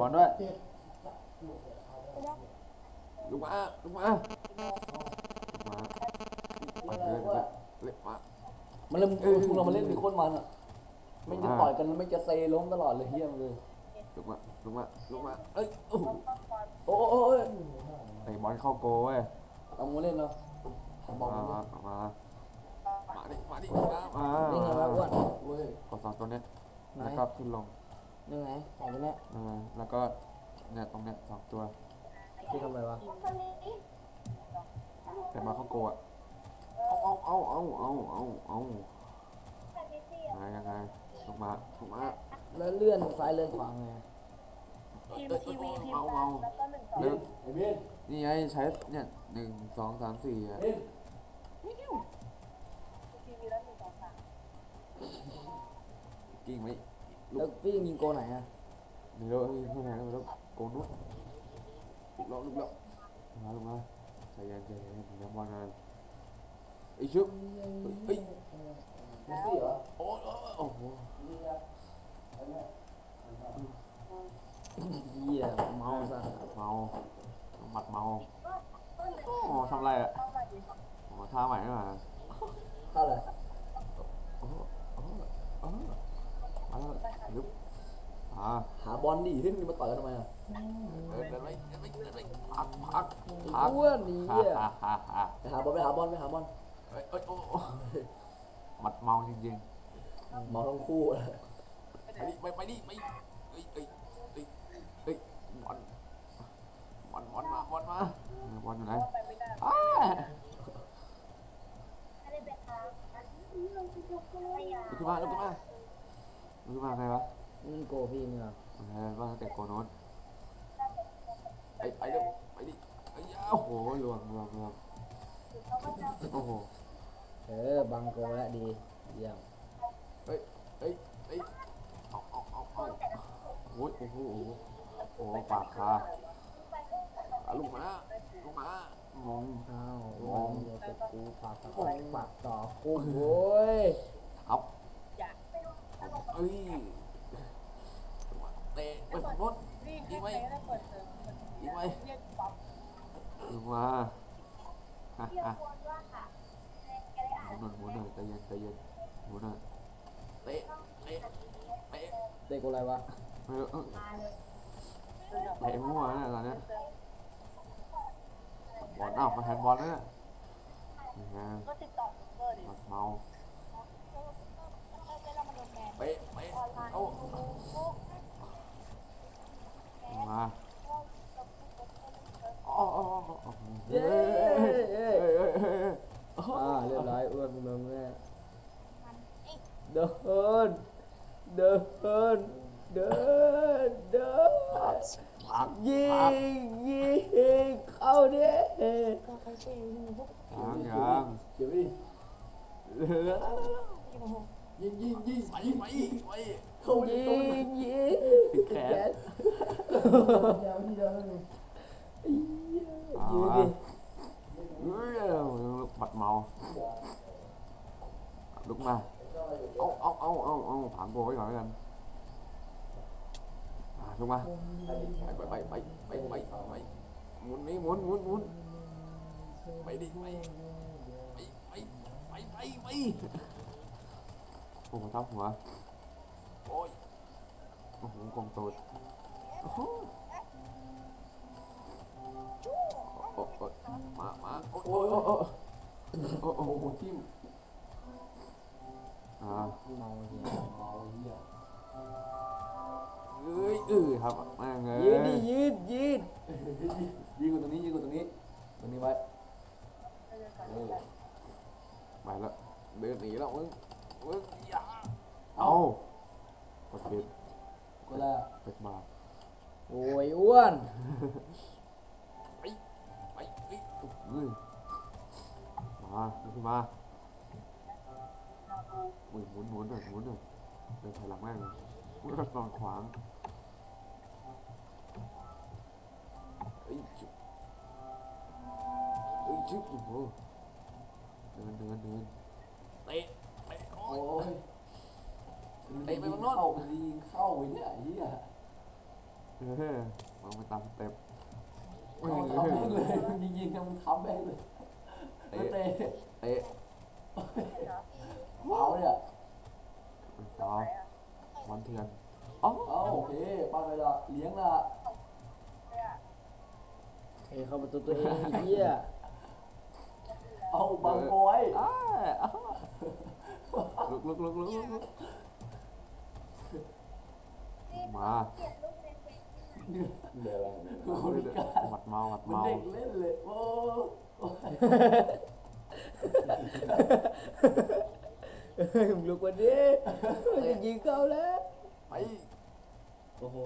บอลด้วยลูกมาลูกมามาเดินเล็กมามันเริ่มเออพวกเรามาเล่นเป็นโคตรมันอะไม่จะต่อยกันไม่จะเซล้มตลอดเลยเฮี้ยมเลยลูกมาลูกมาลูกมาเอ้ยโอ้โหโอ้โอ้ยเตะบอลเข้าโกเว้ยเอามาเล่นเนาะบอมาลมาเล่นมามาดิมาดิมามานี่ไงวะอ้วนเว้ยกดสองตัวเนี้ยไหนแล้วก็ขึ้นลง นี่ไงสองตัวเนี้ยเออแล้วก็เนี่ยตรงเนี้ยสองตัวที่ทำอะไรวะแต่มาเข้าโกอะเอาเอาเอาเอาเอาเอาเอายังไงยังไงลูกมาลูกมาแล้วเลื่อนซ้ายเลื่อนขวาไงทีมเอ้ยทีวีทีมเอาสอเอางแล้วก็หนึ่งสองเร็วไอ้เบี้ยนี่ไงใช้เนี่ยหนึ่งสองสามสี่อะเล่นทีวีแล้วหนึ่งสองสามกิ้งไหม แล้วพี่ยิงโกไหนอะไม่รู้เฮ้ยไม่ไหนไม่รู้โกนุ๊ดลุกแล้วลุกแล้วมาลุกมาใจเย็นใจเย็นยั งบอลนานไอ้ชุบเฮ้ยเมสซี่เหรอโอ้โอ้โอ้โหเหี้ยเมาซะเมาหมัดเมาโอ้ทำไรอะโอ้ท่าใหม่ไม่มาเท่าไหร่โอ้โหโอ้โหโอ้โหมาแล้วยุบอ่าหาบอลดิที่มึงมาต่อยกันทำไมอะเดินเดินไปเดินไปเดินไปพักพักพักอ้วนนี่ฮ่าเหี้ยฮ่าฮ่าฮ่าไปหาบอลไปหาบอลไปหาบอลเอ้ยเอ้ยโอ้โอ้หมัดเมาจริงเมาทั้งคู่เลยๆไปดิไปไปดิไปเอ้ยเอ้ยเอ้ยเอ้ยบอลบอลบอลมาบอลมาบอลอยู่ไหน ไปไม่ได้ อ้า ไม่ได้เป็นทางไม่อยาก ลุกขึ้นมาลุกขึ้นมาลุกขึ้นมาไงวะ นี่โกพี่ เนี่ยโอเคว่าตั้งแต่โกโนนไปไปเร็วไปดิไอ้ยาโอ้โหลวงลวงลวงโอ้โหเออบังโกแล้วดีเยี่ยมเฮ้ยเฮ้ยเฮ้ยเอาเอาเอาเอาโอ้ยโอ้โหโอ้โหโอ้โหปากคาอะลูกมาลูกมามองอ้าวมองเดี๋ยวจะกูปากต่อปากต่อกูโว้ยทับเอ้ยเตะไปฝั่งโน้นนี่คือใครก็ได้เปิดเทอมยิงไหมเรียกป๊อปลูกมาฮะฮะหมุนหน่อยหมุนหน่อยใจเย็นใจเย็นหมุนหน่อยเตะเตะเตะเด็กอะไรวะไม่รู้เอ้ยเตะมั่วนะตอนเนี้ยบอลอ้าวมาแทนบอลนะเนี่ยนี่ไงก็ติดต่อเบอร์ดิหมัดเมา เวลามันโดนแบน เตะเตะเอ้ามาอ๋ออ๋ออ๋ออ๋อเฮ้ยเฮ้ยเฮ้ยเฮ้ยเฮ้ยเฮ้ย อ่าเรียบร้อยอ้วนมึงแม่ เดินเดินเดินเดินพักยิงยิงเข้าดิยังยังเดี๋ย เอาเอาเอาเอาเอาเอาผังโบไว้ก่อนแล้วกันอ่าลุกมาไปไปไปไปไปไปไปหมุนนี่หมุนหมุนหมุนไปดิไปไปไปไปไปไปโอ้โหทับหัว โอ้ย โอ้โหกองตูดโอ้โหโอ้โอ้มามาโอ้โอ้โอ้โอ้โอ้โอ้โหทิ่ม อ่าเมาเหี้ยเมาเหี้ยเอ้ยเออครับแม่งเอ้ยืดดิยยืดยืดยืดกูตรงนี้ยืดกูตรงนี้ตรงนี้ไว้เออไปแล้วเดินหนีแล้วมึงมึงอย่าเอากดปิดก็แล้วเป็ดมาโอ้ยอ้วนไปไปเอ้ยเอ้ยมาลุกขึ้นมา อุ้ยหมุนหมุนหน่อยหมุนหน่อยเดินถอยหลังแม่งเลยมึงก็นอนขวางเอ้ยจุ๊บเอ้ยจุ๊บโอ้โหเดินเดินเดินเตะเตะโอ้โอ้ยยเตะไปข้างนอกเข้าไปยิงเข้าไปเนี่ยไอ้เหี้ยเออมันไปตามสเต็ปเอเอาอทำแม่งเลยมึงยิงๆกันมึงทำแม่งเลยแล้วเตะเตะเมาเนี่ยต่อวันเถื่อนอ๋อเอาโอเคปั้นไปละเลี้ยงละเฮ้ยเข้าประตูตัวเองไอ้เหี้ยเอาบังโกไว้อ้าอ้าลุกลุกลุกลุกลุกลุกมาเดี๋ยวบริการหมัดเมาหมัดมันเมา เด็กเล่นเลยโอ้เฮ้ย มึงลุกมาดิมึงจะยิงเข้าแล้วไปโอ้โห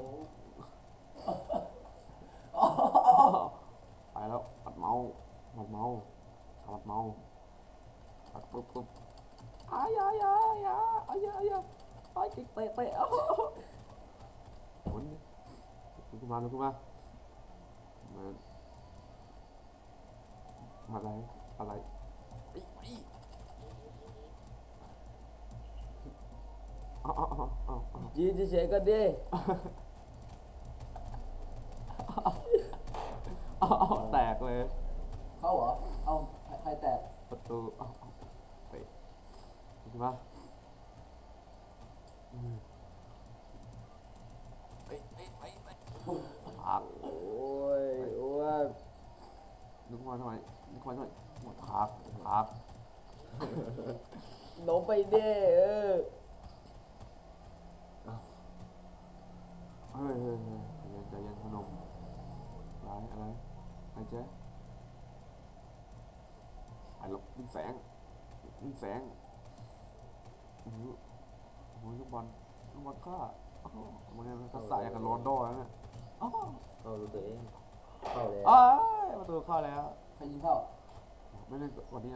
ไปแล้วหมัดเมาหมัดเมาหมัดเมาปัดปุ๊บปุ๊บอายายายาอายายาไอ้เตะเตะเตะหมุนลุกขึ้นมาลุกขึ้นมามาอะไรอะไรไอ้ไอ้ เอาเอาเอาเอาเอายืนเฉยๆก็ดิเอาเอาแตกเลย เข้าเหรอ เอาใครแตกประตูเอาเอาเตะใช่ปะอืมเอ้ยเอ้ยเอ้ยเอ้ยพักโอ้ยอ้วนนึกว่าทำไมนึกว่าทำไมหมดพักพักลงไปดิเออ เฮ้ยเฮ้ยเฮ้ยใจเย็นใจเย็นพนมอะไรอะไรอะไรเจ๊ไอ้หลบยิงแสงยิงแสงโอ้โหลูกบอลลูกบอลฆ่าโอ้โหมันเนี่ยทักษะอย่กับโรนลโดแล้วเนี่ยอ้าวเข้าประตูตัวเองเข้าแล้วอ้ายประตูเข้าแล้ว ใครยิงเข้า ไม่ได้วันนี้